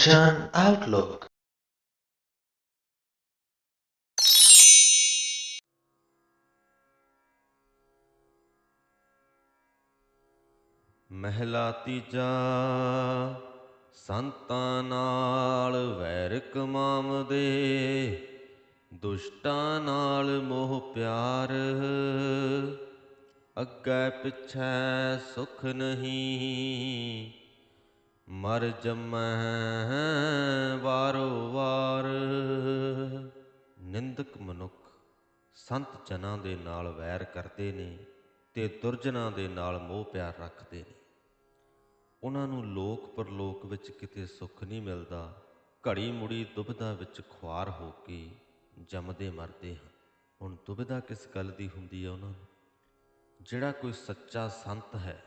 Attention Outlook. ਮਹਿਲਾ ਤੀਜਾ, ਸੰਤਾਂ ਨਾਲ ਵੈਰ ਕਮਾਵਦੇ ਦੁਸ਼ਟਾਂ ਨਾਲ ਮੋਹ ਪਿਆਰ ਅੱਗੇ ਪਿੱਛੇ ਸੁਖ ਨਹੀਂ ਮਰ ਜਮੈ ਵਾਰੋ ਵਾਰ। ਨਿੰਦਕ ਮਨੁੱਖ ਸੰਤ ਜਨਾਂ ਦੇ ਨਾਲ ਵੈਰ ਕਰਦੇ ਨੇ ਤੇ ਦੁਰਜਨਾਂ ਦੇ ਨਾਲ ਮੋਹ ਪਿਆਰ ਰੱਖਦੇ ਨੇ। ਉਹਨਾਂ ਨੂੰ ਲੋਕ ਪਰਲੋਕ ਵਿੱਚ ਕਿਤੇ ਸੁੱਖ ਨਹੀਂ ਮਿਲਦਾ। ਘੜੀ ਮੁੜੀ ਦੁਬਿਧਾ ਵਿੱਚ ਖੁਆਰ ਹੋ ਕੇ ਜੰਮਦੇ ਮਰਦੇ ਹਨ। ਹੁਣ ਦੁਬਿਧਾ ਕਿਸ ਗੱਲ ਦੀ ਹੁੰਦੀ ਹੈ ਉਹਨਾਂ ਨੂੰ? ਜਿਹੜਾ ਕੋਈ ਸੱਚਾ ਸੰਤ ਹੈ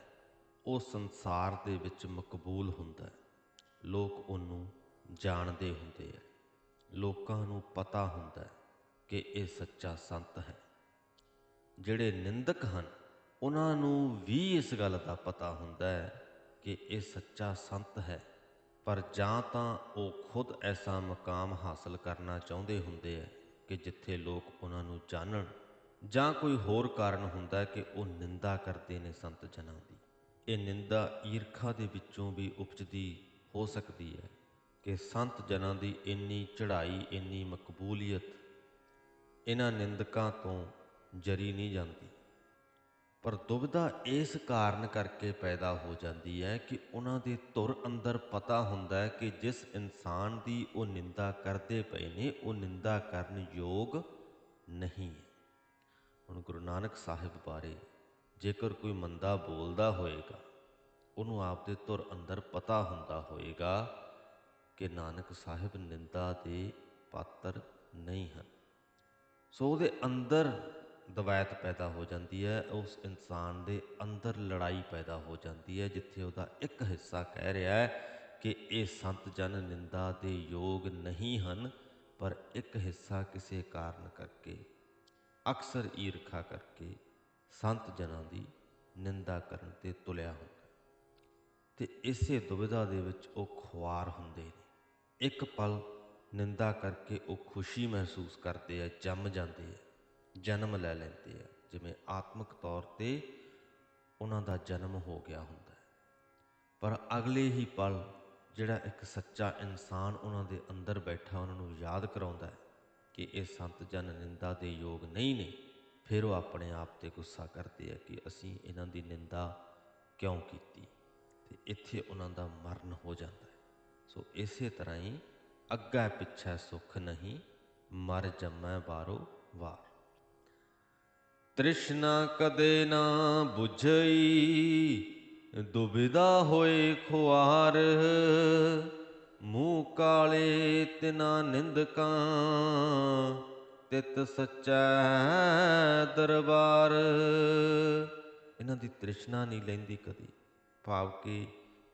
ਉਹ ਸੰਸਾਰ ਦੇ ਵਿੱਚ ਮਕਬੂਲ ਹੁੰਦਾ ਹੈ। ਲੋਕ ਉਹਨੂੰ ਜਾਣਦੇ ਹੁੰਦੇ ਆ। ਲੋਕਾਂ ਨੂੰ ਪਤਾ ਹੁੰਦਾ ਕਿ ਇਹ ਸੱਚਾ ਸੰਤ ਹੈ। ਜਿਹੜੇ ਨਿੰਦਕ ਹਨ, ਉਹਨਾਂ ਨੂੰ ਵੀ ਇਸ ਗੱਲ ਦਾ ਪਤਾ ਹੁੰਦਾ ਹੈ ਕਿ ਇਹ ਸੱਚਾ ਸੰਤ ਹੈ। ਪਰ ਜਾਂ ਤਾਂ ਉਹ ਖੁਦ ਐਸਾ ਮਕਾਮ ਹਾਸਲ ਕਰਨਾ ਚਾਹੁੰਦੇ ਹੁੰਦੇ ਆ ਕਿ ਜਿੱਥੇ ਲੋਕ ਉਹਨਾਂ ਨੂੰ ਜਾਣਨ, ਜਾਂ ਕੋਈ ਹੋਰ ਕਾਰਨ ਹੁੰਦਾ ਕਿ ਉਹ ਨਿੰਦਾ ਕਰਦੇ ਨੇ ਸੰਤ ਜਨਾਂ ਦੀ। ਇਹ ਨਿੰਦਾ ਈਰਖਾ ਦੇ ਵਿੱਚੋਂ ਵੀ ਉਪਜਦੀ ਹੋ ਸਕਦੀ ਹੈ ਕਿ ਸੰਤ ਜਨਾਂ ਦੀ ਇੰਨੀ ਚੜ੍ਹਾਈ, ਇੰਨੀ ਮਕਬੂਲੀਅਤ ਇਹਨਾਂ ਨਿੰਦਕਾਂ ਤੋਂ ਜਰੀ ਨਹੀਂ ਜਾਂਦੀ। ਪਰ ਦੁਬਿਧਾ ਇਸ ਕਾਰਨ ਕਰਕੇ ਪੈਦਾ ਹੋ ਜਾਂਦੀ ਹੈ ਕਿ ਉਹਨਾਂ ਦੇ ਧੁਰ ਅੰਦਰ ਪਤਾ ਹੁੰਦਾ ਹੈ ਕਿ ਜਿਸ ਇਨਸਾਨ ਦੀ ਉਹ ਨਿੰਦਾ ਕਰਦੇ ਪਏ ਨੇ, ਉਹ ਨਿੰਦਾ ਕਰਨ ਯੋਗ ਨਹੀਂ ਹੈ। ਹੁਣ ਗੁਰੂ ਨਾਨਕ ਸਾਹਿਬ ਬਾਰੇ ਜੇਕਰ ਕੋਈ ਮੰਦਾ ਬੋਲਦਾ ਹੋਏਗਾ, ਉਹਨੂੰ ਆਪ ਦੇ ਤੁਰ ਅੰਦਰ ਪਤਾ ਹੁੰਦਾ ਹੋਏਗਾ ਕਿ ਨਾਨਕ ਸਾਹਿਬ ਨਿੰਦਾ ਦੇ ਪਾਤਰ ਨਹੀਂ ਹਨ। ਸੋ ਉਹਦੇ ਅੰਦਰ ਦਵਾਇਤ ਪੈਦਾ ਹੋ ਜਾਂਦੀ ਹੈ, ਉਸ ਇਨਸਾਨ ਦੇ ਅੰਦਰ ਲੜਾਈ ਪੈਦਾ ਹੋ ਜਾਂਦੀ ਹੈ, ਜਿੱਥੇ ਉਹਦਾ ਇੱਕ ਹਿੱਸਾ ਕਹਿ ਰਿਹਾ ਹੈ ਕਿ ਇਹ ਸੰਤ ਜਨ ਨਿੰਦਾ ਦੇ ਯੋਗ ਨਹੀਂ ਹਨ, ਪਰ ਇੱਕ ਹਿੱਸਾ ਕਿਸੇ ਕਾਰਨ ਕਰਕੇ, ਅਕਸਰ ਈਰਖਾ ਕਰਕੇ ਸੰਤ ਜਨਾਂ ਦੀ ਨਿੰਦਾ ਕਰਨ ਤੇ ਤੁਲਿਆ ਹੁੰਦਾ ਤੇ ਇਸੇ ਦੁਬਿਧਾ ਦੇ ਵਿੱਚ ਉਹ ਖੁਆਰ ਹੁੰਦੇ ਨੇ। ਇੱਕ ਪਲ ਨਿੰਦਾ ਕਰਕੇ ਉਹ ਖੁਸ਼ੀ ਮਹਿਸੂਸ ਕਰਦੇ ਆ, ਜੰਮ ਜਾਂਦੇ ਆ, ਜਨਮ ਲੈ ਲੈਂਦੇ ਆ। ਜਿਵੇਂ ਆਤਮਿਕ ਤੌਰ ਤੇ ਉਹਨਾਂ ਦਾ ਜਨਮ ਹੋ ਗਿਆ ਹੁੰਦਾ ਪਰ ਅਗਲੇ ਹੀ ਪਲ ਜਿਹੜਾ ਇੱਕ ਸੱਚਾ ਇਨਸਾਨ ਉਹਨਾਂ ਦੇ ਅੰਦਰ ਬੈਠਾ, ਉਹਨਾਂ ਨੂੰ ਯਾਦ ਕਰਾਉਂਦਾ ਹੈ ਕਿ ਇਹ ਸੰਤ ਜਨ ਨਿੰਦਾ ਦੇ ਯੋਗ ਨਹੀਂ ਨੇ। ਫਿਰ ਉਹ ਆਪਣੇ ਆਪ ਤੇ ਗੁੱਸਾ ਕਰਦੇ ਆ ਕਿ ਅਸੀਂ ਇਹਨਾਂ ਦੀ ਨਿੰਦਾ ਕਿਉਂ ਕੀਤੀ? ਤੇ ਇੱਥੇ ਉਹਨਾਂ ਦਾ ਮਰਨ ਹੋ ਜਾਂਦਾ ਹੈ। ਸੋ ਇਸੇ ਤਰ੍ਹਾਂ ਹੀ ਅੱਗਾ ਪਿੱਛੇ ਸੁਖ ਨਹੀਂ, ਮਰ ਜੰਮੈ ਬਾਰੋ ਵਾਰ। ਤ੍ਰਿਸ਼ਨਾ ਕਦੇ ਨਾ 부ਝਈ ਦੁਬਿਧਾ ਹੋਏ ਖੁਆਰ। ਮੂੰਹ ਕਾਲੇ ਤਿਨਾ ਨਿੰਦਕਾਂ, ਤਿਤ ਸੱਚਾ ਦਰਬਾਰ। ਇਹਨਾਂ ਦੀ ਤ੍ਰਿਸ਼ਨਾ ਨਹੀਂ ਲੈਂਦੀ ਕਦੀ। ਭਾਵ ਕਿ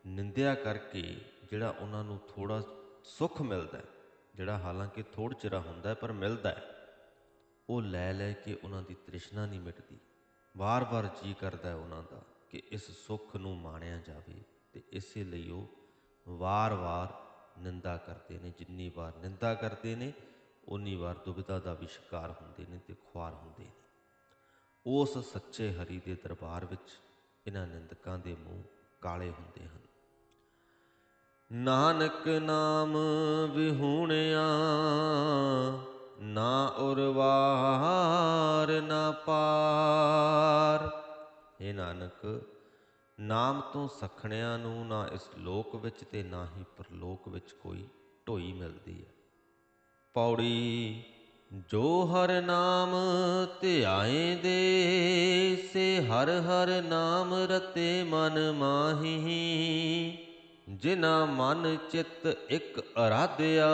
ਨਿੰਦਿਆ ਕਰਕੇ ਜਿਹੜਾ ਉਹਨਾਂ ਨੂੰ ਥੋੜਾ ਸੁੱਖ ਮਿਲਦਾ ਜਿਹੜਾ ਹਾਲਾਂਕਿ ਥੋੜ ਚਿਰਾ ਹੁੰਦਾ ਪਰ ਮਿਲਦਾ ਉਹ ਲੈ ਲੈ ਕੇ ਉਹਨਾਂ ਦੀ ਤ੍ਰਿਸ਼ਨਾ ਨਹੀਂ ਮਿਟਦੀ। ਵਾਰ-ਵਾਰ ਜੀ ਕਰਦਾ ਉਹਨਾਂ ਦਾ ਕਿ ਇਸ ਸੁੱਖ ਨੂੰ ਮਾਣਿਆ ਜਾਵੇ ਤੇ ਇਸੇ ਲਈ ਉਹ ਵਾਰ-ਵਾਰ ਨਿੰਦਾ ਕਰਦੇ ਨੇ, ਜਿੰਨੀ ਵਾਰ ਨਿੰਦਾ ਕਰਦੇ ਨੇ ਉਨੀ ਵਾਰ ਦੁਬਿਧਾ ਦਾ ਵੀ ਸ਼ਿਕਾਰ ਹੁੰਦੇ ਨੇ ਤੇ ਖੁਆਰ ਹੁੰਦੇ ਨੇ। ਉਸ ਸੱਚੇ ਹਰੀ ਦੇ ਦਰਬਾਰ ਵਿੱਚ ਇਹਨਾਂ ਨਿੰਦਕਾਂ ਦੇ ਮੂੰਹ ਕਾਲੇ ਹੁੰਦੇ ਹਨ। ਨਾਨਕ ਨਾਮ ਵਿਹੂਣਿਆ, ਨਾ ਉਰਵਾਰ, ਨਾ ਪਾਰ। ਇਹ ਨਾਨਕ, ਨਾਮ ਤੋਂ ਸਖਣਿਆਂ ਨੂੰ ਨਾ ਇਸ ਲੋਕ ਵਿੱਚ ਤੇ ਨਾ ਹੀ ਪਰਲੋਕ ਵਿੱਚ ਕੋਈ ਢੋਈ ਮਿਲਦੀ ਹੈ। ਪੌੜੀ ਜੋ ਹਰ ਨਾਮ ਧਿਆਏ ਦੇ, ਸੇ ਹਰ ਹਰ ਨਾਮ ਰਤੇ ਮਨ ਮਾਹੀ। ਜਿਨਾ ਮਨ ਚਿਤ ਇੱਕ ਅਰਾਧਿਆ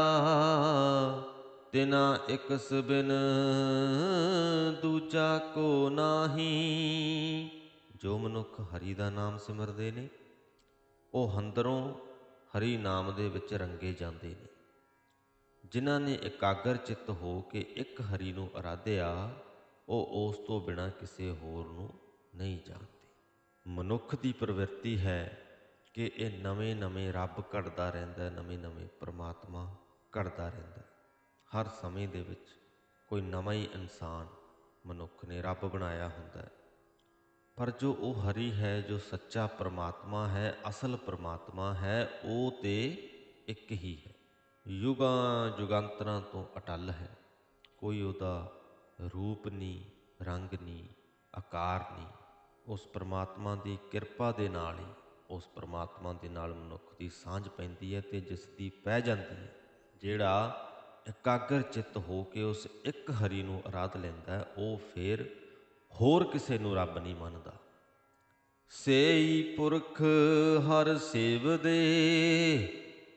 ਤਿਨਾ ਇੱਕ ਸਬਿਨ, ਦੂਜਾ ਕੋ ਨਾਹੀ। ਜੋ ਮਨੁੱਖ ਹਰੀ ਦਾ ਨਾਮ ਸਿਮਰਦੇ ਨੇ, ਉਹ ਅੰਦਰੋਂ ਹਰੀ ਨਾਮ ਦੇ ਵਿੱਚ ਰੰਗੇ ਜਾਂਦੇ ਨੇ। ਜਿਨ੍ਹਾਂ ਨੇ ਇਕਾਗਰ ਚਿੱਤ ਹੋ ਕੇ ਇੱਕ ਹਰੀ ਨੂੰ ਅਰਾਧਿਆ, ਉਹ ਉਸ ਤੋਂ ਬਿਨਾ ਕਿਸੇ ਹੋਰ ਨੂੰ ਨਹੀਂ ਜਾਣਦੇ। ਮਨੁੱਖ ਦੀ ਪ੍ਰਵਿਰਤੀ ਹੈ ਕਿ ਇਹ ਨਵੇਂ-ਨਵੇਂ ਰੱਬ ਘੜਦਾ ਰਹਿੰਦਾ, ਨਵੇਂ-ਨਵੇਂ ਪ੍ਰਮਾਤਮਾ ਘੜਦਾ ਰਹਿੰਦਾ। ਹਰ ਸਮੇਂ ਦੇ ਵਿੱਚ ਕੋਈ ਨਵਾਂ ਹੀ ਇਨਸਾਨ ਮਨੁੱਖ ਨੇ ਰੱਬ ਬਣਾਇਆ ਹੁੰਦਾ ਹੈ। ਪਰ ਜੋ ਉਹ ਹਰੀ ਹੈ, ਜੋ ਸੱਚਾ ਪ੍ਰਮਾਤਮਾ ਹੈ, ਅਸਲ ਪ੍ਰਮਾਤਮਾ ਹੈ, ਉਹ ਤੇ ਇੱਕ ਹੀ ਹੈ। ਯੁਗਾਂ ਯੁਗਾਂਤਰਾਂ ਤੋਂ ਅਟਲ ਹੈ। ਕੋਈ ਉਹਦਾ ਰੂਪ ਨਹੀਂ, ਰੰਗ ਨਹੀਂ, ਆਕਾਰ ਨਹੀਂ। ਉਸ ਪ੍ਰਮਾਤਮਾ ਦੀ ਕਿਰਪਾ ਦੇ ਨਾਲ ਹੀ ਉਸ ਪ੍ਰਮਾਤਮਾ ਦੇ ਨਾਲ ਮਨੁੱਖ ਦੀ ਸਾਂਝ ਪੈਂਦੀ ਹੈ ਤੇ ਜਿਸ ਦੀ ਪੈ ਜਾਂਦੀ ਹੈ, ਜਿਹੜਾ ਇਕਾਗਰ ਚਿੱਤ ਹੋ ਕੇ ਉਸ ਇੱਕ ਹਰੀ ਨੂੰ ਆਰਾਧ ਲੈਂਦਾ ਉਹ ਫੇਰ ਹੋਰ ਕਿਸੇ ਨੂੰ ਰੱਬ ਨਹੀਂ ਮੰਨਦਾ। ਸੇਈ ਪੁਰਖ ਹਰ ਸੇਵਦੇ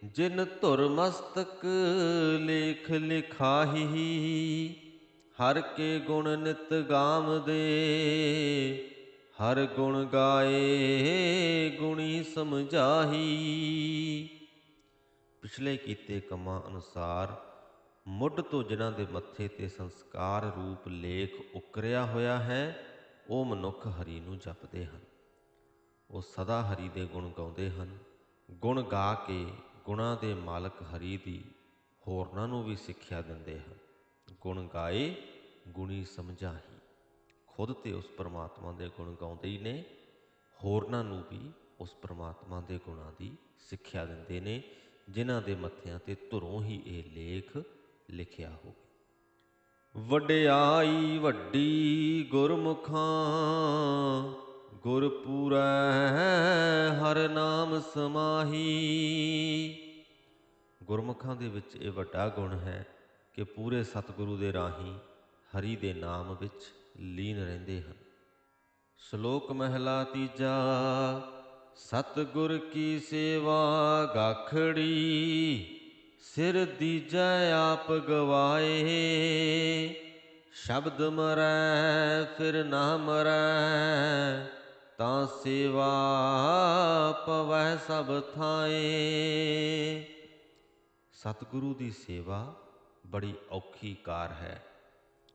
ਜਿਨ ਧੁਰ ਮਸਤਕ ਲੇਖ ਲਿਖਾਹੀ, ਹਰ ਕੇ ਗੁਣ ਨਿਤ ਗਾਵਦੇ ਹਰ ਗੁਣ ਗਾਏ, ਗੁਣੀ ਸਮਝਾਹੀ। ਪਿਛਲੇ ਕੀਤੇ ਕੰਮਾਂ ਅਨੁਸਾਰ ਮੁੱਢ ਤੋਂ ਜਿਨ੍ਹਾਂ ਦੇ ਮੱਥੇ ਤੇ ਸੰਸਕਾਰ ਰੂਪ ਲੇਖ ਉਕਰਿਆ ਹੋਇਆ ਹੈ, ਉਹ ਮਨੁੱਖ ਹਰੀ ਨੂੰ ਜਪਦੇ ਹਨ। ਉਹ ਸਦਾ ਹਰੀ ਦੇ ਗੁਣ ਗਾਉਂਦੇ ਹਨ। ਗੁਣ ਗਾ ਕੇ ਗੁਣਾਂ ਦੇ ਮਾਲਕ ਹਰੀ ਦੀ ਹੋਰਨਾਂ ਨੂੰ ਵੀ ਸਿੱਖਿਆ ਦਿੰਦੇ ਹਨ। ਗੁਣ ਗਾਏ, ਗੁਣੀ ਸਮਝਾਹੀ। ਖੁਦ ਤੇ ਉਸ ਪਰਮਾਤਮਾ ਦੇ ਗੁਣ ਗਾਉਂਦੇ ਹੀ ਨੇ, ਹੋਰਨਾਂ ਨੂੰ ਵੀ ਉਸ ਪਰਮਾਤਮਾ ਦੇ ਗੁਣਾਂ ਦੀ ਸਿੱਖਿਆ ਦਿੰਦੇ ਨੇ, ਜਿਨ੍ਹਾਂ ਦੇ ਮੱਥਿਆਂ ਤੇ ਧੁਰੋਂ ਹੀ ਇਹ ਲੇਖ ਲਿਖਿਆ ਹੋਵੇ। ਵਡਿਆਈ ਵੱਡੀ ਗੁਰਮੁਖਾਂ ਗੁਰ ਪੂਰੈ, ਹਰ ਨਾਮ ਸਮਾਹੀ। ਗੁਰਮੁਖਾਂ ਦੇ ਵਿੱਚ ਇਹ ਵੱਡਾ ਗੁਣ ਹੈ ਕਿ ਪੂਰੇ ਸਤਿਗੁਰੂ ਦੇ ਰਾਹੀਂ ਹਰੀ ਦੇ ਨਾਮ ਵਿੱਚ ਲੀਨ ਰਹਿੰਦੇ ਹਨ। ਸ਼ਲੋਕ ਮਹਿਲਾ ਤੀਜਾ, ਸਤਿਗੁਰ ਕੀ ਸੇਵਾ ਗਾਖੜੀ, ਸਿਰ ਦੀਜੈ ਆਪ ਗਵਾਏ। ਸ਼ਬਦ ਮਰੈ, ਫਿਰ ਨਾ ਮਰੈ ਤਾਂ ਸੇਵਾ ਪਵੈ ਸਭ ਥਾਏ। ਸਤਿਗੁਰੂ ਦੀ ਸੇਵਾ ਬੜੀ ਔਖੀ ਕਾਰ ਹੈ।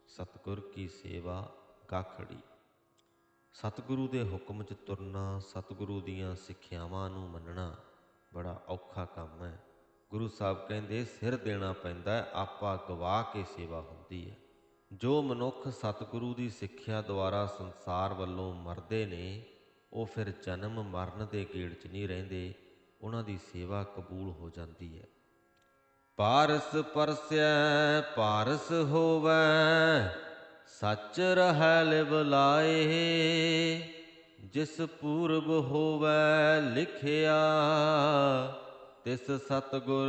ਸਤਿਗੁਰ ਕੀ ਸੇਵਾ ਗਾਖੜੀ। ਸਤਿਗੁਰੂ ਦੇ ਹੁਕਮ 'ਚ ਤੁਰਨਾ ਸਤਿਗੁਰੂ ਦੀਆਂ ਸਿੱਖਿਆਵਾਂ ਨੂੰ ਮੰਨਣਾ ਬੜਾ ਔਖਾ ਕੰਮ ਹੈ। ਗੁਰੂ ਸਾਹਿਬ ਕਹਿੰਦੇ ਸਿਰ ਦੇਣਾ ਪੈਂਦਾ ਹੈ, ਆਪਾ ਗਵਾ ਕੇ ਸੇਵਾ ਹੁੰਦੀ ਹੈ। ਜੋ ਮਨੁੱਖ ਸਤਿਗੁਰੂ ਦੀ ਸਿੱਖਿਆ ਦੁਆਰਾ ਸੰਸਾਰ ਵੱਲੋਂ ਮਰਦੇ ਨੇ, ਉਹ ਫਿਰ ਜਨਮ ਮਰਨ ਦੇ ਗੇੜ 'ਚ ਨਹੀਂ ਰਹਿੰਦੇ, ਉਹਨਾਂ ਦੀ ਸੇਵਾ ਕਬੂਲ ਹੋ ਜਾਂਦੀ ਹੈ। ਪਾਰਸ ਪਰਸੈ ਪਾਰਸ ਹੋਵੈ, ਸੱਚ ਰਹਿ ਲਿਵ ਲਾਏ, ਜਿਸ ਪੂਰਬ ਹੋਵੈ ਲਿਖਿਆ, ਤਿਸ ਸਤਗੁਰ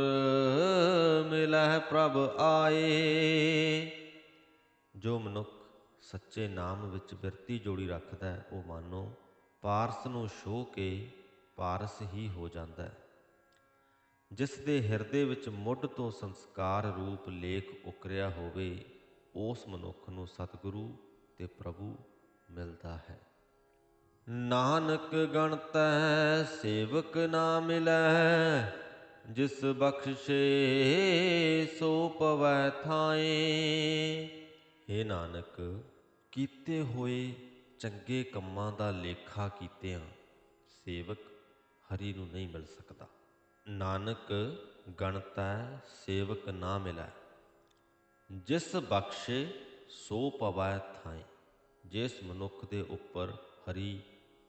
ਮਿਲਹਿ ਪ੍ਰਭ ਆਏ। ਜੋ ਮਨੁੱਖ ਸੱਚੇ ਨਾਮ ਵਿੱਚ ਬਿਰਤੀ ਜੋੜੀ ਰੱਖਦਾ ਹੈ, ਉਹ ਮਾਨੋ, ਪਾਰਸ ਨੂੰ ਛੋਹ ਕੇ ਪਾਰਸ ਹੀ ਹੋ ਜਾਂਦਾ ਹੈ। ਜਿਸ ਦੇ ਹਿਰਦੇ ਵਿੱਚ ਮੁੱਢ ਤੋਂ ਸੰਸਕਾਰ ਰੂਪ ਲੇਖ ਉਕਰਿਆ ਹੋਵੇ, ਉਸ ਮਨੁੱਖ ਨੂੰ ਸਤਿਗੁਰੂ ਤੇ ਪ੍ਰਭੂ ਮਿਲਦਾ ਹੈ। ਨਾਨਕ ਗਣਤੈ, ਸੇਵਕ ਨਾ ਮਿਲੈ, ਜਿਸ ਬਖਸ਼ੇ ਸੋ ਪਵੈ ਥਾਏ। ਏ ਨਾਨਕ, ਕੀਤੇ ਹੋਏ ਚੰਗੇ ਕੰਮਾਂ ਦਾ ਲੇਖਾ ਕੀਤਿਆਂ ਸੇਵਕ ਹਰੀ ਨੂੰ ਨਹੀਂ ਮਿਲ ਸਕਦਾ। ਨਾਨਕ, ਗਣਤੈ ਸੇਵਕ ਨਾ ਮਿਲੈ। ਜਿਸ ਬਖਸ਼ੇ, ਸੋ ਪਵੈ ਥਾਏ ਜਿਸ ਮਨੁੱਖ ਦੇ ਉੱਪਰ ਹਰੀ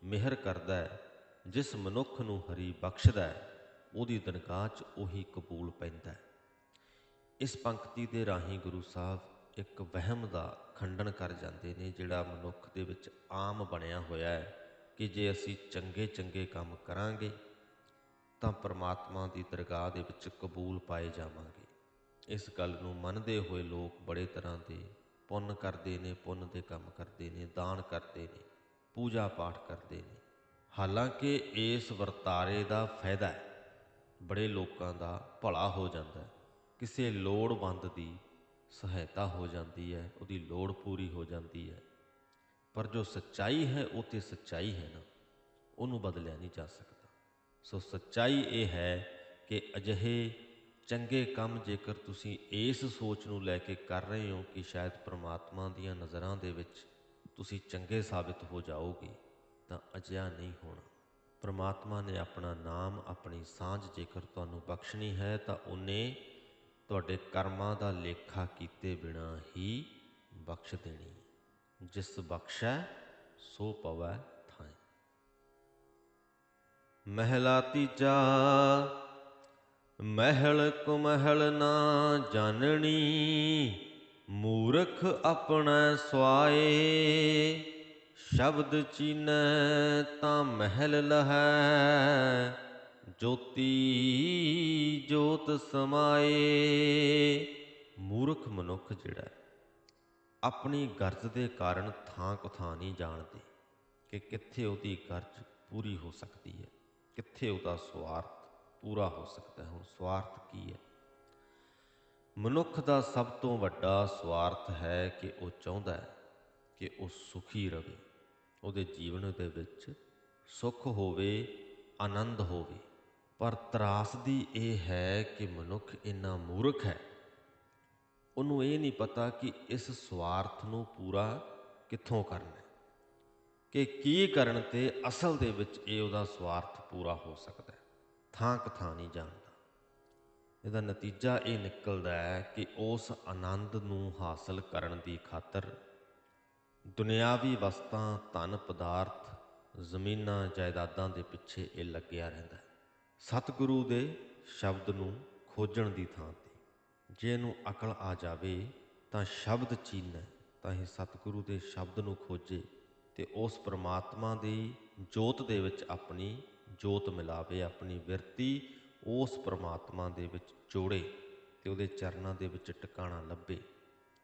ਮਿਹਰ ਕਰਦਾ ਹੈ, ਜਿਸ ਮਨੁੱਖ ਨੂੰ ਹਰੀ ਬਖਸ਼ਦਾ ਹੈ, ਉਹਦੀ ਤਨਖਾਹ 'ਚ ਉਹੀ ਕਬੂਲ ਪੈਂਦਾ ਹੈ। ਇਸ ਪੰਕਤੀ ਦੇ ਰਾਹੀਂ ਗੁਰੂ ਸਾਹਿਬ ਇੱਕ ਵਹਿਮ ਦਾ ਖੰਡਨ ਕਰ ਜਾਂਦੇ ਨੇ, ਜਿਹੜਾ ਮਨੁੱਖ ਦੇ ਵਿੱਚ ਆਮ ਬਣਿਆ ਹੋਇਆ ਹੈ ਕਿ ਜੇ ਅਸੀਂ ਚੰਗੇ ਚੰਗੇ ਕੰਮ ਕਰਾਂਗੇ, ਤਾਂ ਪਰਮਾਤਮਾ ਦੀ ਦਰਗਾਹ ਦੇ ਵਿੱਚ ਕਬੂਲ ਪਾਏ ਜਾਵਾਂਗੇ। ਇਸ ਗੱਲ ਨੂੰ ਮੰਨਦੇ ਹੋਏ ਲੋਕ ਬੜੇ ਤਰ੍ਹਾਂ ਦੇ ਪੁੰਨ ਕਰਦੇ ਨੇ, ਪੁੰਨ ਦੇ ਕੰਮ ਕਰਦੇ ਨੇ, ਦਾਨ ਕਰਦੇ ਨੇ, ਪੂਜਾ ਪਾਠ ਕਰਦੇ ਨੇ। ਹਾਲਾਂਕਿ ਇਸ ਵਰਤਾਰੇ ਦਾ ਫਾਇਦਾ ਹੈ। ਬੜੇ ਲੋਕਾਂ ਦਾ ਭਲਾ ਹੋ ਜਾਂਦਾ ਹੈ। ਕਿਸੇ ਲੋੜਵੰਦ ਦੀ ਸਹਾਇਤਾ ਹੋ ਜਾਂਦੀ ਹੈ, ਉਹਦੀ ਲੋੜ ਪੂਰੀ ਹੋ ਜਾਂਦੀ ਹੈ। ਪਰ ਜੋ ਸੱਚਾਈ ਹੈ, ਉਹ ਤੇ ਸੱਚਾਈ ਹੈ ਨਾ, ਉਹਨੂੰ ਬਦਲਿਆ ਨਹੀਂ ਜਾ ਸਕਦਾ। ਸੋ ਸੱਚਾਈ ਇਹ ਹੈ ਕਿ ਅਜਿਹੇ ਚੰਗੇ ਕੰਮ ਜੇਕਰ ਤੁਸੀਂ ਇਸ ਸੋਚ ਨੂੰ ਲੈ ਕੇ ਕਰ ਰਹੇ ਹੋ ਕਿ ਸ਼ਾਇਦ ਪ੍ਰਮਾਤਮਾ ਦੀਆਂ ਨਜ਼ਰਾਂ ਦੇ ਵਿੱਚ ਤੁਸੀਂ ਚੰਗੇ ਸਾਬਿਤ ਹੋ ਜਾਓਗੇ, ਤਾਂ ਅਜਿਹਾ ਨਹੀਂ ਹੋਣਾ। ਪ੍ਰਮਾਤਮਾ ਨੇ ਆਪਣਾ ਨਾਮ, ਆਪਣੀ ਸਾਂਝ ਜੇਕਰ ਤੁਹਾਨੂੰ ਬਖਸ਼ਣੀ ਹੈ, ਤਾਂ ਉਹਨੇ ਤੁਹਾਡੇ ਕਰਮਾਂ ਦਾ ਲੇਖਾ ਕੀਤੇ ਬਿਨਾ ਹੀ ਬਖਸ਼ ਦੇਣੀ। ਜਿਸ ਬਖਸ਼ੈ, ਸੋ ਪਵੈ ਥਾਏ ਮਹਿਲਾ ਤੀਜਾ ਮਹਿਲ ਕੁਮਹਿਲ ਨਾ ਜਾਣਣੀ ਮੂਰਖ ਆਪਣਾ ਸੁਆਏ। ਸ਼ਬਦ ਚੀਨੈ ਤਾਂ ਮਹਿਲ ਲਹੈ ਜੋਤੀ ਜੋਤ ਸਮਾਏ। ਮੂਰਖ ਮਨੁੱਖ ਜਿਹੜਾ ਆਪਣੀ ਗਰਜ ਦੇ ਕਾਰਨ ਥਾਂ ਕੁਥਾਂ ਨਹੀਂ ਜਾਣਦੇ ਕਿ ਕਿੱਥੇ ਉਹਦੀ ਗਰਜ ਪੂਰੀ ਹੋ ਸਕਦੀ ਹੈ, ਕਿੱਥੇ ਉਹਦਾ ਸਵਾਰਥ ਪੂਰਾ ਹੋ ਸਕਦਾ ਹੈ। ਹੁਣ ਸਵਾਰਥ ਕੀ ਹੈ? ਮਨੁੱਖ ਦਾ ਸਭ ਤੋਂ ਵੱਡਾ ਸਵਾਰਥ ਹੈ ਕਿ ਉਹ ਚਾਹੁੰਦਾ ਹੈ ਕਿ ਉਹ ਸੁਖੀ ਰਹੇ ਉਹਦੇ ਜੀਵਨ ਦੇ ਵਿੱਚ ਸੁਖ ਹੋਵੇ, ਆਨੰਦ ਹੋਵੇ। ਪਰ ਤਰਾਸਦੀ ਇਹ ਹੈ ਕਿ ਮਨੁੱਖ ਇੰਨਾ ਮੂਰਖ ਹੈ। ਉਹਨੂੰ ਇਹ ਨਹੀਂ ਪਤਾ ਕਿ ਇਸ ਸਵਾਰਥ ਨੂੰ ਪੂਰਾ ਕਿੱਥੋਂ ਕਰਨਾ ਹੈ, ਕਿ ਕੀ ਕਰਨ ਤੇ ਅਸਲ ਦੇ ਵਿੱਚ ਇਹ ਉਹਦਾ ਸਵਾਰਥ ਪੂਰਾ ਹੋ ਸਕਦਾ ਹੈ। ਥਾਂ ਕਥਾਂ ਨਹੀਂ ਜਾਣਦਾ। ਇਹਦਾ ਨਤੀਜਾ ਇਹ ਨਿਕਲਦਾ ਹੈ ਕਿ ਉਸ ਆਨੰਦ ਨੂੰ ਹਾਸਲ ਕਰਨ ਦੀ ਖਾਤਰ ਦੁਨਿਆਵੀ ਵਸਤਾਂ ਧਨ ਪਦਾਰਥ ਜ਼ਮੀਨਾਂ, ਜਾਇਦਾਦਾਂ ਦੇ ਪਿੱਛੇ ਇਹ ਲੱਗਿਆ ਰਹਿੰਦਾ ਹੈ। ਸਤਿਗੁਰੂ ਦੇ ਸ਼ਬਦ ਨੂੰ ਖੋਜਣ ਦੀ ਥਾਂ ਤੇ। ਜੇ ਇਹਨੂੰ ਅਕਲ ਆ ਜਾਵੇ, ਤਾਂ ਸ਼ਬਦ ਚੀਨੈ, ਤਾਂ ਇਹ ਸਤਿਗੁਰੂ ਦੇ ਸ਼ਬਦ ਨੂੰ ਖੋਜੇ ਤੇ ਉਸ ਪ੍ਰਮਾਤਮਾ ਦੀ ਜੋਤ ਦੇ ਵਿੱਚ ਆਪਣੀ ਜੋਤ ਮਿਲਾਵੇ, ਆਪਣੀ ਵਿਰਤੀ ਉਸ ਪ੍ਰਮਾਤਮਾ ਦੇ ਵਿੱਚ ਜੋੜੇ ਤੇ ਉਹਦੇ ਚਰਨਾਂ ਦੇ ਵਿੱਚ ਟਿਕਾਣਾ ਲੱਭੇ।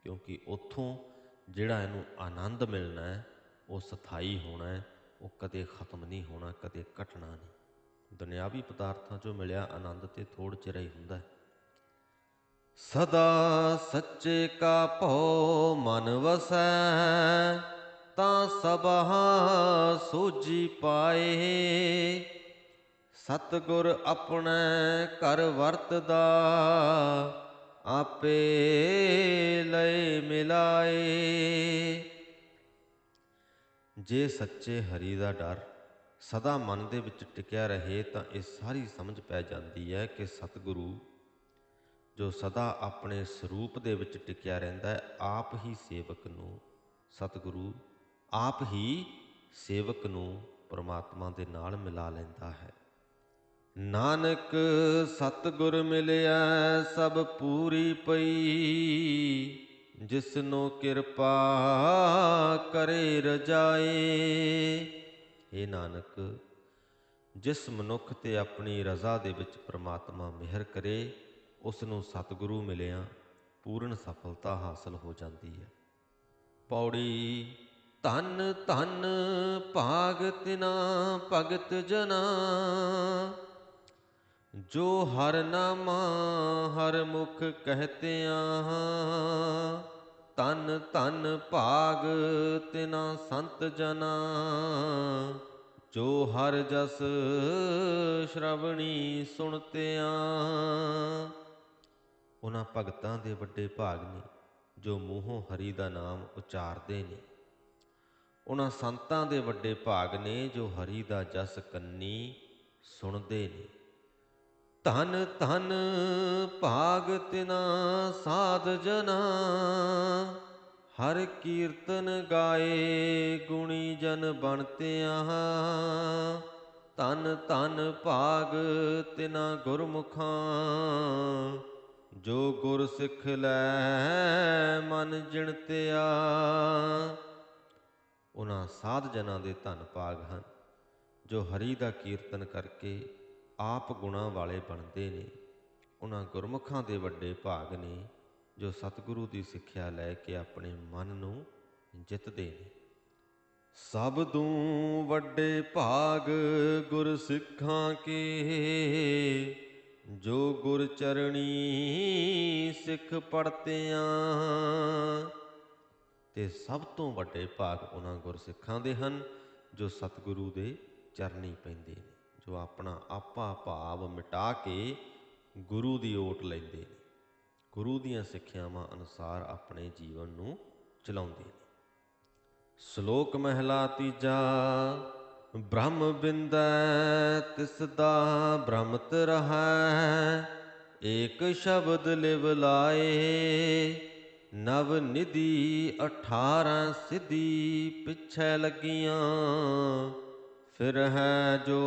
ਕਿਉਂਕਿ ਉੱਥੋਂ ਜਿਹੜਾ ਇਹਨੂੰ ਆਨੰਦ ਮਿਲਣਾ ਹੈ, ਉਹ ਸਥਾਈ ਹੋਣਾ ਹੈ, ਉਹ ਕਦੇ ਖਤਮ ਨਹੀਂ ਹੋਣਾ, ਕਦੇ ਘਟਣਾ ਨਹੀਂ। ਦੁਨਿਆਵੀ ਪਦਾਰਥਾਂ 'ਚੋਂ ਮਿਲਿਆ ਆਨੰਦ ਤੇ ਥੋੜ ਚਿਰ ਹੀ ਹੁੰਦਾ ਹੈ। ਸਦਾ ਸੱਚੇ ਕਾ ਭਉ ਮਨ ਵਸੈ, ਤਾਂ ਸਬਹਾ ਸੋਜੀ ਪਾਏ। ਸਤਗੁਰ ਆਪਣੇ ਘਰ ਵਰਤਦਾ, ਆਪੇ ਲੈ ਮਿਲਾਏ। ਜੇ ਸੱਚੇ ਹਰੀ ਦਾ ਡਰ ਸਦਾ ਮਨ ਦੇ ਵਿੱਚ ਟਿਕਿਆ ਰਹੇ ਤਾਂ ਇਹ ਸਾਰੀ ਸਮਝ ਪੈ ਜਾਂਦੀ ਹੈ ਕਿ ਸਤਿਗੁਰੂ ਜੋ ਸਦਾ ਆਪਣੇ ਸਰੂਪ ਦੇ ਵਿੱਚ ਟਿਕਿਆ ਰਹਿੰਦਾ ਹੈ, ਆਪ ਹੀ ਸੇਵਕ ਨੂੰ, ਸਤਿਗੁਰੂ ਆਪ ਹੀ ਸੇਵਕ ਨੂੰ ਪਰਮਾਤਮਾ ਦੇ ਨਾਲ ਮਿਲਾ ਲੈਂਦਾ ਹੈ। ਨਾਨਕ ਸਤਿਗੁਰ ਮਿਲਿਆ ਸਭ ਪੂਰੀ ਪਈ, ਜਿਸਨੋ ਕਿਰਪਾ ਕਰੇ ਰਜਾਏ। ਇਹ ਨਾਨਕ, ਜਿਸ ਮਨੁੱਖ ਤੇ ਆਪਣੀ ਰਜ਼ਾ ਦੇ ਵਿੱਚ ਪ੍ਰਮਾਤਮਾ ਮਿਹਰ ਕਰੇ ਉਸ ਨੂੰ ਸਤਿਗੁਰੂ ਮਿਲਿਆ ਪੂਰਨ ਸਫਲਤਾ ਹਾਸਲ ਹੋ ਜਾਂਦੀ ਹੈ। ਪੌੜੀ, ਧਨ ਧਨ ਭਾਗ ਤਿਨਾ ਭਗਤ ਜਨਾ, ਜੋ ਹਰ ਨਾਮਾ ਹਰ ਮੁਖ ਕਹਤਿਆਂ ਤਨ ਤਨ ਭਾਗ ਤਿਨਾ ਸੰਤ ਜਨਾ, ਜੋ ਹਰ ਜਸ ਸ਼ਰਵਣੀ ਸੁਣਤਿਆਂ। ਉਹਨਾਂ ਭਗਤਾਂ ਦੇ ਵੱਡੇ ਭਾਗ ਨੇ, ਜੋ ਮੂੰਹੋਂ ਹਰੀ ਦਾ ਨਾਮ ਉਚਾਰਦੇ ਨੇ। ਉਹਨਾਂ ਸੰਤਾਂ ਦੇ ਵੱਡੇ ਭਾਗ ਨੇ, ਜੋ ਹਰੀ ਦਾ ਜਸ ਕੰਨੀ ਸੁਣਦੇ ਨੇ। ਧਨ ਧਨ ਭਾਗ ਤਿਨਾ ਸਾਧ ਜਨਾ। ਹਰ ਕੀਰਤਨ ਗਾਏ ਗੁਣੀ ਜਨ ਬਣਤਿਆਂ। ਧਨ ਧਨ ਭਾਗ ਤਿਨਾ ਗੁਰਮੁਖਾਂ। ਜੋ ਗੁਰ ਸਿੱਖ ਲੈ ਮਨ ਜਿਣਤਿਆ। ਉਹਨਾਂ ਸਾਧ ਜਨਾਂ ਦੇ ਧੰਨ ਭਾਗ ਹਨ, ਜੋ ਹਰੀ ਦਾ ਕੀਰਤਨ ਕਰਕੇ ਆਪ ਗੁਣਾ ਵਾਲੇ ਬਣਦੇ ਨੇ। ਉਹਨਾਂ ਗੁਰਮੁਖਾਂ ਦੇ ਵੱਡੇ ਭਾਗ ਨੇ, ਜੋ ਸਤਿਗੁਰੂ ਦੀ ਸਿੱਖਿਆ ਲੈ ਕੇ ਆਪਣੇ ਮਨ ਨੂੰ ਜਿੱਤਦੇ ਨੇ। ਸਭ ਤੋਂ ਵੱਡੇ ਭਾਗ ਗੁਰ ਸਿੱਖਾਂ ਕੇ, ਜੋ ਗੁਰ ਚਰਣੀ ਸਿੱਖ ਪੜਤਿਆਂ ਤੇ ਸਭ ਤੋਂ ਵੱਡੇ ਭਾਗ ਉਹਨਾਂ ਗੁਰਸਿੱਖਾਂ ਦੇ ਹਨ, ਜੋ ਸਤਿਗੁਰੂ ਦੇ ਚਰਨੀ ਪੈਂਦੇ ਨੇ। ਜੋ ਆਪਣਾ ਆਪਾ ਭਾਵ ਮਿਟਾ ਕੇ ਗੁਰੂ ਦੀ ਓਟ ਲੈਂਦੇ ਨੇ। ਗੁਰੂ ਦੀਆਂ ਸਿੱਖਿਆਵਾਂ ਅਨੁਸਾਰ ਆਪਣੇ ਜੀਵਨ ਨੂੰ ਚਲਾਉਂਦੇ ਨੇ। ਸ਼ਲੋਕ ਮਹਿਲਾ ਤੀਜਾ, ਬ੍ਰਹਮ ਬਿੰਦੈ ਤਿਸ ਦਾ ਬ੍ਰਹਮਤ ਰਹੈ, ਏਕ ਸ਼ਬਦ ਲਿਵ ਲਾਏ, ਨਵ ਨਿਧੀ 18 ਸਿਧੀ ਪਿਛੈ ਲੱਗੀਆਂ। ਫਿਰ ਹੈ ਜੋ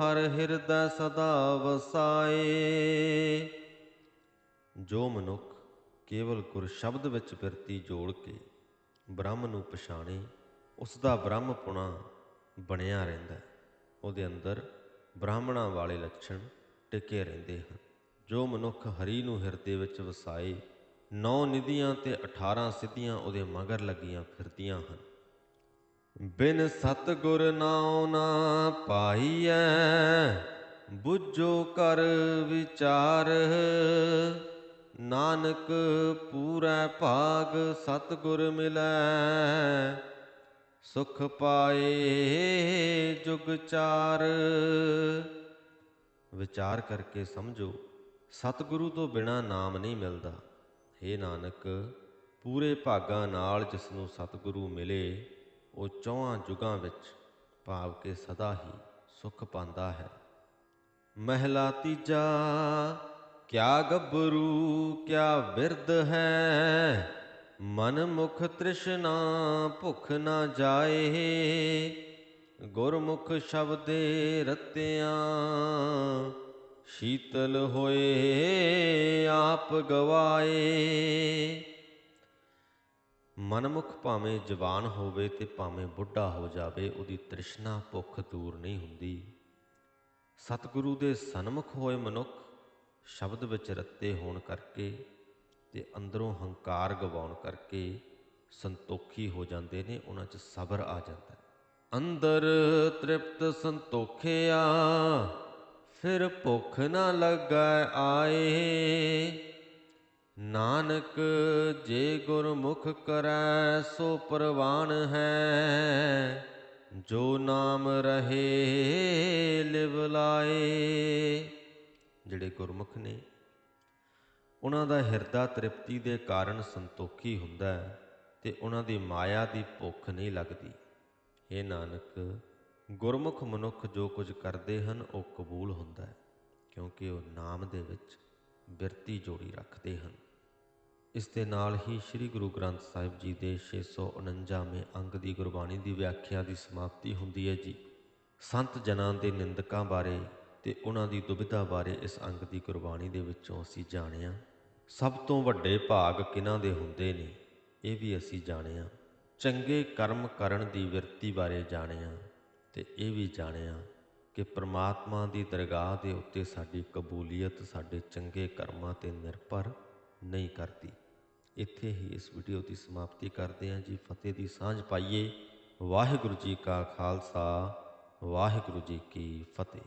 ਹਰ ਹਿਰਦੈ ਸਦਾ ਵਸਾਏ। ਜੋ ਮਨੁੱਖ ਕੇਵਲ ਗੁਰ ਸ਼ਬਦ ਵਿੱਚ ਬਿਰਤੀ ਜੋੜ ਕੇ ਬ੍ਰਹਮ ਨੂੰ ਪਛਾਣੇ ਉਸ ਦਾ ਬ੍ਰਹਮਪੁਣਾ ਬਣਿਆ ਰਹਿੰਦਾ। ਉਹਦੇ ਅੰਦਰ ਬ੍ਰਾਹਮਣਾਂ ਵਾਲੇ ਲੱਛਣ ਟਿਕੇ ਰਹਿੰਦੇ ਹਨ। ਜੋ ਮਨੁੱਖ ਹਰੀ ਨੂੰ ਹਿਰਦੇ ਵਿੱਚ ਵਸਾਏ, ਨੌ ਨਿਧੀਆਂ ਤੇ 18 ਸਿੱਧੀਆਂ ਉਹਦੇ ਮਗਰ ਲੱਗੀਆਂ ਫਿਰਦੀਆਂ ਹਨ। ਬਿਨ ਸਤਗੁਰ ਨਾਉ ਨਾ ਪਾਈਐ, ਬੁੱਝੋ ਕਰ ਵਿਚਾਰ। ਨਾਨਕ ਪੂਰਾ ਭਾਗ ਸਤਗੁਰ ਮਿਲੈ, ਸੁਖ ਪਾਏ ਜੁਗ ਚਾਰ। ਵਿਚਾਰ ਕਰਕੇ ਸਮਝੋ, ਸਤਿਗੁਰੂ ਤੋਂ ਬਿਨਾ ਨਾਮ ਨਹੀਂ ਮਿਲਦਾ। हे ਨਾਨਕ, ਪੂਰੇ ਭਾਗਾਂ ਨਾਲ ਜਿਸ ਨੂੰ ਸਤਿਗੁਰੂ ਮਿਲੇ ਉਹ ਚੌਹਾਂ ਜੁਗਾਂ ਵਿੱਚ ਭਾਵ ਕੇ ਸਦਾ ਹੀ ਸੁਖ ਪਾਉਂਦਾ ਹੈ। ਮਹਿਲਾ ਤੀਜਾ, ਕਿਆ ਗੱਭਰੂ, ਕਿਆ ਬਿਰਧ ਹੈ। ਮਨ ਮੁਖ ਤ੍ਰਿਸ਼ਨਾ, ਭੁਖ ਨਾ ਜਾਏ। ਗੁਰਮੁਖ ਸ਼ਬਦੇ ਰਤਿਆਂ, ਸ਼ੀਤਲ ਹੋਏ, ਆਪ ਗਵਾਏ। ਮਨਮੁਖ ਭਾਵੇਂ ਜਵਾਨ ਹੋਵੇ ਤੇ ਭਾਵੇਂ ਬੁੱਢਾ ਹੋ ਜਾਵੇ, ਉਹਦੀ ਤ੍ਰਿਸ਼ਨਾ ਭੁੱਖ ਦੂਰ ਨਹੀਂ ਹੁੰਦੀ। ਸਤਿਗੁਰੂ ਦੇ ਸਨਮੁਖ ਹੋਏ ਮਨੁੱਖ ਸ਼ਬਦ ਵਿੱਚ ਰੱਤੇ ਹੋਣ ਕਰਕੇ ਤੇ ਅੰਦਰੋਂ ਹੰਕਾਰ ਗਵਾਉਣ ਕਰਕੇ ਸੰਤੋਖੀ ਹੋ ਜਾਂਦੇ ਨੇ, ਉਹਨਾਂ 'ਚ ਸਬਰ ਆ ਜਾਂਦਾ ਅੰਦਰ ਤ੍ਰਿਪਤ ਸੰਤੋਖਿਆ, ਫਿਰ ਭੁੱਖ ਨਾ ਲੱਗੈ ਆਏ। ਨਾਨਕ, ਜੇ ਗੁਰਮੁਖ ਕਰੈ, ਸੋ ਪ੍ਰਵਾਨ ਹੈ। ਜੋ ਨਾਮ ਰਹੇ, ਲਿਵ ਲਾਏ। ਜਿਹੜੇ ਗੁਰਮੁਖ ਨੇ, ਉਹਨਾਂ ਦਾ ਹਿਰਦਾ ਤ੍ਰਿਪਤੀ ਦੇ ਕਾਰਨ ਸੰਤੋਖੀ ਹੁੰਦਾ ਹੈ ਤੇ ਉਹਨਾਂ ਦੀ ਮਾਇਆ ਦੀ ਭੁੱਖ ਨਹੀਂ ਲੱਗਦੀ। ਇਹ ਨਾਨਕ, ਗੁਰਮੁਖ ਮਨੁੱਖ ਜੋ ਕੁਝ ਕਰਦੇ ਹਨ, ਉਹ ਕਬੂਲ ਹੁੰਦਾ ਹੈ, ਕਿਉਂਕਿ ਉਹ ਨਾਮ ਦੇ ਵਿੱਚ ਬਿਰਤੀ ਜੋੜੀ ਰੱਖਦੇ ਹਨ। ਇਸ ਦੇ ਨਾਲ ਹੀ ਸ੍ਰੀ ਗੁਰੂ ਗ੍ਰੰਥ ਸਾਹਿਬ ਜੀ ਦੇ 649ਵੇਂ ਅੰਗ ਦੀ ਗੁਰਬਾਣੀ ਦੀ ਵਿਆਖਿਆ ਦੀ ਸਮਾਪਤੀ ਹੁੰਦੀ ਹੈ ਜੀ। ਸੰਤ ਜਨਾਂ ਦੇ ਨਿੰਦਕਾਂ ਬਾਰੇ ਤੇ ਉਹਨਾਂ ਦੀ ਦੁਬਿਧਾ ਬਾਰੇ ਇਸ ਅੰਗ ਦੀ ਗੁਰਬਾਣੀ ਦੇ ਵਿੱਚੋਂ ਅਸੀਂ ਜਾਣਿਆ। ਸਭ ਤੋਂ ਵੱਡੇ ਭਾਗ ਕਿਹਨਾਂ ਦੇ ਹੁੰਦੇ ਨੇ, ਇਹ ਵੀ ਅਸੀਂ ਜਾਣਿਆ। ਚੰਗੇ ਕਰਮ ਕਰਨ ਦੀ ਵਿਰਤੀ ਬਾਰੇ ਜਾਣਿਆ ਤੇ ਇਹ ਵੀ ਜਾਣਿਆ ਕਿ ਪ੍ਰਮਾਤਮਾ ਦੀ ਦਰਗਾਹ ਦੇ ਉੱਤੇ ਸਾਡੀ ਕਬੂਲੀਅਤ ਸਾਡੇ ਚੰਗੇ ਕਰਮਾਂ ਤੇ ਨਿਰਭਰ ਨਹੀਂ ਕਰਦੀ। ਇੱਥੇ ਹੀ ਇਸ ਵੀਡੀਓ ਦੀ ਸਮਾਪਤੀ ਕਰਦੇ ਹਾਂ ਜੀ। ਫਤਿਹ ਦੀ ਸਾਂਝ ਪਾਈਏ। ਵਾਹਿਗੁਰੂ ਜੀ ਕਾ ਖਾਲਸਾ, ਵਾਹਿਗੁਰੂ ਜੀ ਕੀ ਫਤਿਹ।